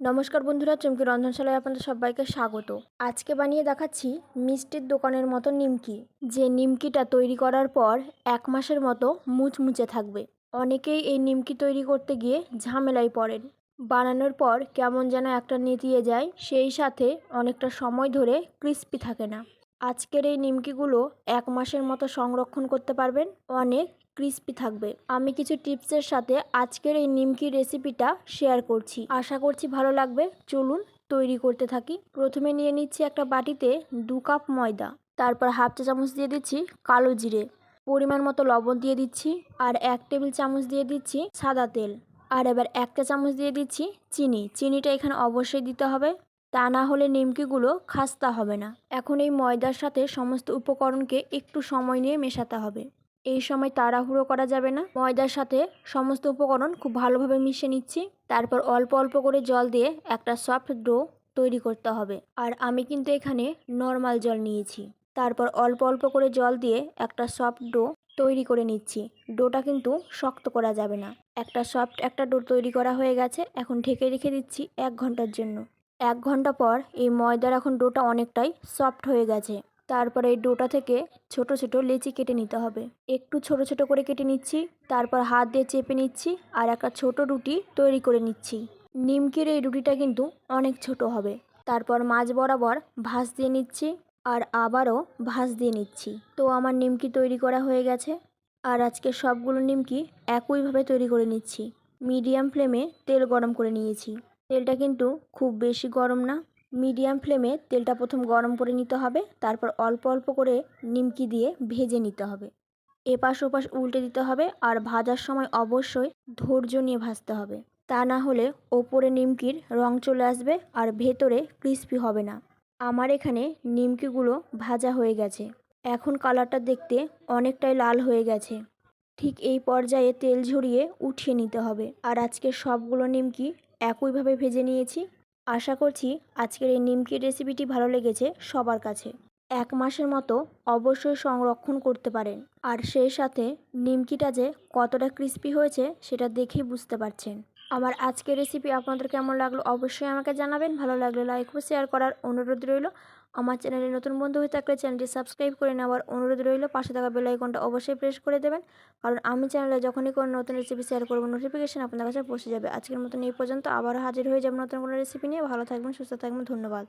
নমস্কার বন্ধুরা, চমকি রন্ধনশালায় আপনাদের সবাইকে স্বাগত। আজকে বানিয়ে দেখাচ্ছি মিষ্টির দোকানের মতো নিমকি। যে নিমকিটা তৈরি করার পর এক মাসের মতো মুচমুচে থাকবে। অনেকেই এই নিমকি তৈরি করতে গিয়ে ঝামেলায় পড়েন। বানানোর পর কেমন যেন একটা নেতিয়ে যায়, সেই সাথে অনেকটা সময় ধরে ক্রিস্পি থাকে না। আজকের এই নিমকিগুলো এক মাসের মতো সংরক্ষণ করতে পারবেন। অনেক ক্রিস্পি থাকবে। আমি কিছু টিপসের সাথে আজকের এই নিমকি রেসিপিটা শেয়ার করছি। আশা করছি ভালো লাগবে। চলুন তৈরি করতে থাকি। প্রথমে নিয়ে নিচ্ছি একটা বাটিতে দু কাপ ময়দা। তারপর হাফ চা চামচ দিয়ে দিচ্ছি কালো জিরে। পরিমাণ মতো লবণ দিয়ে দিচ্ছি আর এক টেবিল চামচ দিয়ে দিচ্ছি সাদা তেল। আর এবার একটা চামচ দিয়ে দিচ্ছি চিনি। চিনিটা এখানে অবশ্যই দিতে হবে। তা না হলে নিমকিগুলো খাস্তা হবে না। এখন এই ময়দার সাথে সমস্ত উপকরণকে একটু সময় নিয়ে মেশাতে হবে। এই সময় তাড়াহুড়ো করা যাবে না। ময়দার সাথে সমস্ত উপকরণ খুব ভালোভাবে মিশিয়ে নিচ্ছি। তারপর অল্প অল্প করে জল দিয়ে একটা সফট ডো তৈরি করতে হবে। আর আমি কিন্তু এখানে নর্মাল জল নিয়েছি। তারপর অল্প অল্প করে জল দিয়ে একটা সফট ডো তৈরি করে নিচ্ছি। ডোটা কিন্তু শক্ত করা যাবে না। একটা সফট একটা ডো তৈরি করা হয়ে গেছে। এখন ঢেকে রেখে দিচ্ছি এক ঘণ্টার জন্য। এক ঘণ্টা পর এই ময়দার এখন ডোটা অনেকটাই সফট হয়ে গেছে। তারপরে এই ডোটা থেকে ছোট ছোট লেচি কেটে নিতে হবে। একটু ছোট ছোট করে কেটে নিচ্ছি, তারপর হাত দিয়ে চেপে নিচ্ছি আর একটা ছোট রুটি তৈরি করে নিচ্ছি। নিমকির এই রুটিটা কিন্তু অনেক ছোট হবে। তারপর মাঝ বরাবর ভাঁজ দিয়ে নিচ্ছি আর আবারও ভাঁজ দিয়ে নিচ্ছি। তো আমার নিমকি তৈরি করা হয়ে গেছে আর আজকে সবগুলো নিমকি একইভাবে তৈরি করে নিচ্ছি। মিডিয়াম ফ্লেমে তেল গরম করে নিয়েছি। তেলটা কিন্তু খুব বেশি গরম না। মিডিয়াম ফ্লেমে তেলটা প্রথম গরম করে নিতে হবে, তারপর অল্প অল্প করে নিমকি দিয়ে ভেজে নিতে হবে। এপাশ ওপাশ উল্টে দিতে হবে আর ভাজার সময় অবশ্যই ধৈর্য নিয়ে ভাজতে হবে। তা না হলে ওপরে নিমকির রং চলে আসবে আর ভেতরে ক্রিস্পি হবে না। আমার এখানে নিমকিগুলো ভাজা হয়ে গেছে। এখন কালারটা দেখতে অনেকটাই লাল হয়ে গেছে। ঠিক এই পর্যায়ে তেল ঝরিয়ে উঠিয়ে নিতে হবে। আর আজকে সবগুলো নিমকি একইভাবে ভেজে নিয়েছি। আশা করছি আজকের এই নিমকি রেসিপিটি ভালো লেগেছে সবার কাছে। এক মাসের মতো অবশ্যই সংরক্ষণ করতে পারেন। আর সেই সাথে নিমকিটা যে কতটা ক্রিস্পি হয়েছে সেটা দেখেই বুঝতে পারছেন। আমার আজকের রেসিপি আপনাদের কেমন লাগল অবশ্যই আমাকে জানাবেন। ভালো লাগলে লাইক ও শেয়ার করার অনুরোধ রইল। আমার চ্যানেলে নতুন বন্ধু হয়ে থাকলে চ্যানেলটি সাবস্ক্রাইব করে নেওয়ার অনুরোধ রইল। পাশে থাকা বেল আইকনটা অবশ্যই প্রেস করে দেবেন। কারণ আমি চ্যানেলে যখনই কোনো নতুন রেসিপি শেয়ার করব নোটিফিকেশন আপনার কাছে পৌঁছে যাবে। আজকের মতন এই পর্যন্ত। আবার হাজির হয়ে যাবে নতুন কোনো রেসিপি নিয়ে। ভালো থাকবেন, সুস্থ থাকবেন। ধন্যবাদ।